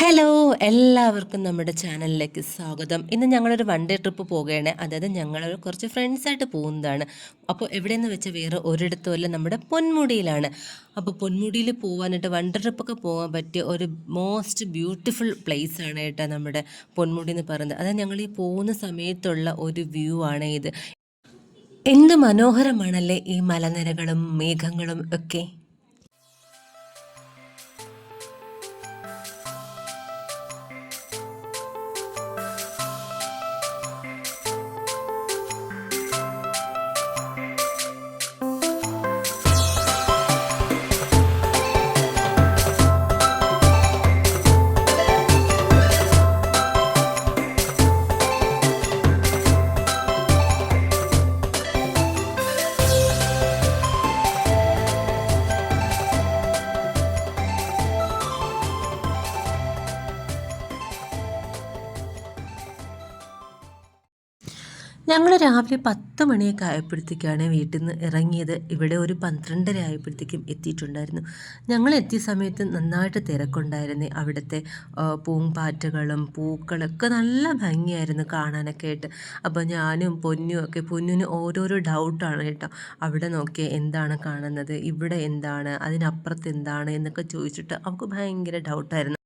Hello എല്ലാവർക്കും നമ്മുടെ ചാനലിലേക്ക് സ്വാഗതം. ഇന്ന് ഞങ്ങളൊരു വൺ ഡേ ട്രിപ്പ് പോകുകയാണ് അതായത് ഞങ്ങൾ കുറച്ച് ഫ്രണ്ട്സായിട്ട് പോകുന്നതാണ്. അപ്പോൾ എവിടെയെന്ന് വെച്ചാൽ വേറെ ഒരിടത്തുമല്ല നമ്മുടെ പൊന്മുടിയിലാണ്. അപ്പോൾ പൊന്മുടിയിൽ പോകാനായിട്ട് വൺ ഡേ ട്രിപ്പൊക്കെ പോകാൻ പറ്റിയ ഒരു മോസ്റ്റ് ബ്യൂട്ടിഫുൾ പ്ലേസ് ആണ് കേട്ടോ നമ്മുടെ പൊന്മുടി എന്ന് പറയുന്നത്. അതായത് ഞങ്ങൾ ഈ പോകുന്ന സമയത്തുള്ള ഒരു വ്യൂ ആണ് ഇത്. എന്ത് മനോഹരമാണല്ലേ ഈ മലനിരകളും മേഘങ്ങളും ഒക്കെ? ഞങ്ങൾ രാവിലെ പത്ത് മണിയൊക്കെ ആയപ്പോഴത്തേക്കാണ് വീട്ടിൽ നിന്ന് ഇറങ്ങിയത്. ഇവിടെ ഒരു പന്ത്രണ്ടര ആയപ്പോഴത്തേക്കും എത്തിയിട്ടുണ്ടായിരുന്നു. ഞങ്ങൾ എത്തിയ സമയത്ത് നന്നായിട്ട് തിരക്കുണ്ടായിരുന്നു. അവിടുത്തെ പൂമ്പാറ്റകളും പൂക്കളൊക്കെ നല്ല ഭംഗിയായിരുന്നു കാണാനൊക്കെ ആയിട്ട്. അപ്പോൾ ഞാനും പൊന്നും ഒക്കെ പൊന്നിന് ഓരോരോ ഡൗട്ടാണ് കേട്ടോ. അവിടെ നോക്കിയാൽ എന്താണ് കാണുന്നത്? ഇവിടെ എന്താണ്? അതിനപ്പുറത്ത് എന്താണ്? എന്നൊക്കെ ചോദിച്ചിട്ട് അവൾക്ക് ഭയങ്കര ഡൗട്ടായിരുന്നു.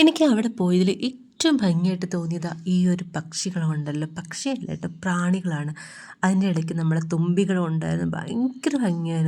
എനിക്ക് അവിടെ പോയതിൽ ഏറ്റവും ഭംഗിയായിട്ട് തോന്നിയത് ഈ ഒരു പക്ഷികളുണ്ടല്ലോ. പക്ഷിയല്ല പ്രാണികളാണ്. അതിന്റെ ഇടയ്ക്ക് നമ്മളെ തുമ്പികളും ഉണ്ടായിരുന്നു ഭയങ്കര ഭംഗിയായിരുന്നു.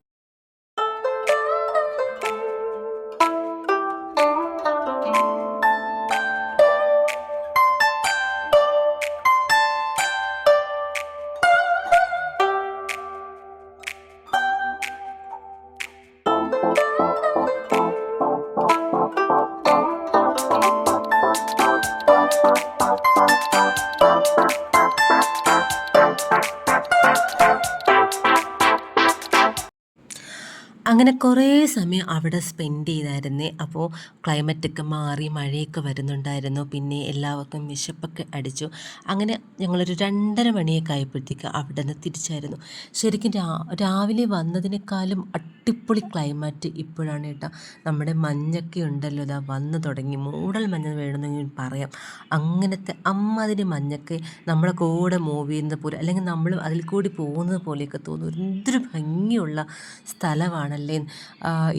അങ്ങനെ കുറേ സമയം അവിടെ സ്പെൻഡ് ചെയ്തായിരുന്നേ. അപ്പോൾ ക്ലൈമറ്റൊക്കെ മാറി മഴയൊക്കെ വരുന്നുണ്ടായിരുന്നു. പിന്നെ എല്ലാവർക്കും വിശപ്പൊക്കെ അടിച്ചു. അങ്ങനെ ഞങ്ങളൊരു രണ്ടര മണിയൊക്കെ ആയപ്പോഴത്തേക്ക് അവിടെ നിന്ന് തിരിച്ചായിരുന്നു. ശരിക്കും രാവിലെ വന്നതിനേക്കാളും അടിപൊളി ക്ലൈമറ്റ് ഇപ്പോഴാണ് കേട്ടോ. നമ്മുടെ മഞ്ഞൊക്കെ ഉണ്ടല്ലോ ഇതാ വന്നു തുടങ്ങി. മൂടൽ മഞ്ഞ് വേണമെന്നെങ്കിൽ പറയാം. അങ്ങനത്തെ അമ്മതിന് മഞ്ഞൊക്കെ നമ്മളെ കൂടെ മൂവ് ചെയ്യുന്നത് പോലെ അല്ലെങ്കിൽ നമ്മൾ അതിൽ കൂടി പോകുന്നത് പോലെയൊക്കെ തോന്നും എന്തൊരു ഭംഗിയുള്ള സ്ഥലമാണ് ആണല്ലേ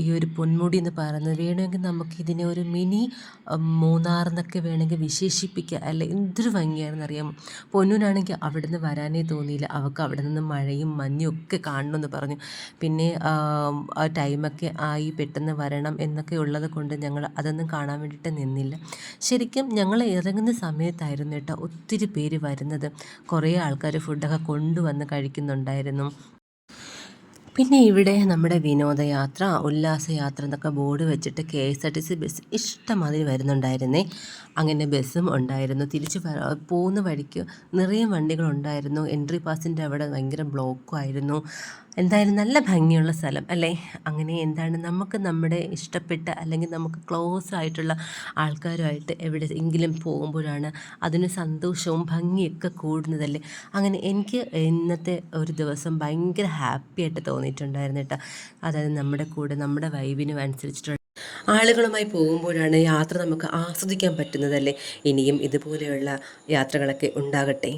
ഈ ഒരു പൊന്മുടി എന്ന് പറയുന്നത് വേണമെങ്കിൽ നമുക്ക് ഇതിനെ ഒരു മിനി മൂന്നാർ എന്നൊക്കെ വേണമെങ്കിൽ വിശേഷിപ്പിക്കുക അല്ലെ എന്തൊരു ഭംഗിയാണെന്ന് അറിയാമോ? പൊന്നൂനാണെങ്കിൽ അവിടെ നിന്ന് വരാനേ തോന്നിയില്ല. അവൾക്ക് അവിടെ നിന്ന് മഴയും മഞ്ഞും ഒക്കെ കാണണമെന്ന് പറഞ്ഞു. പിന്നെ ആ ടൈമൊക്കെ ആയി പെട്ടെന്ന് വരണം എന്നൊക്കെ ഉള്ളത് കൊണ്ട് ഞങ്ങൾ അതൊന്നും കാണാൻ വേണ്ടിയിട്ട് നിന്നില്ല. ശരിക്കും ഞങ്ങൾ ഇറങ്ങുന്ന സമയത്തായിരുന്നു കേട്ടോ ഒത്തിരി പേര് വരുന്നത്. കുറേ ആൾക്കാർ ഫുഡൊക്കെ കൊണ്ടുവന്ന് കഴിക്കുന്നുണ്ടായിരുന്നു. പിന്നെ ഇവിടെ നമ്മുടെ വിനോദയാത്ര ഉല്ലാസയാത്ര എന്നൊക്കെ ബോർഡ് വെച്ചിട്ട് K S R T C bus ഇഷ്ടമാതിരി വരുന്നുണ്ടായിരുന്നേ. അങ്ങനെ ബസ്സും ഉണ്ടായിരുന്നു. തിരിച്ച് പോകുന്ന വഴിക്ക് നിറയെ വണ്ടികളുണ്ടായിരുന്നു. എൻട്രി പാസിന്റെ അവിടെ ഭയങ്കര ബ്ലോക്കും ആയിരുന്നു. എന്തായാലും നല്ല ഭംഗിയുള്ള സ്ഥലം അല്ലേ? അങ്ങനെ എന്താണ് നമുക്ക് നമ്മുടെ ഇഷ്ടപ്പെട്ട അല്ലെങ്കിൽ നമുക്ക് ക്ലോസ് ആയിട്ടുള്ള ആൾക്കാരുമായിട്ട് എവിടെ എങ്കിലും പോകുമ്പോഴാണ് അതിന് സന്തോഷവും ഭംഗിയൊക്കെ കൂടുന്നതല്ലേ? അങ്ങനെ എനിക്ക് ഇന്നത്തെ ഒരു ദിവസം ഭയങ്കര ഹാപ്പി ആയിട്ട് തോന്നിയിട്ടുണ്ടായിരുന്നു കേട്ടോ അതായത് നമ്മുടെ കൂടെ നമ്മുടെ വൈബിനും അനുസരിച്ചിട്ടുള്ള ആളുകളുമായി പോകുമ്പോഴാണ് യാത്ര നമുക്ക് ആസ്വദിക്കാൻ പറ്റുന്നതല്ലേ? ഇനിയും ഇതുപോലെയുള്ള യാത്രകളൊക്കെ ഉണ്ടാകട്ടെ?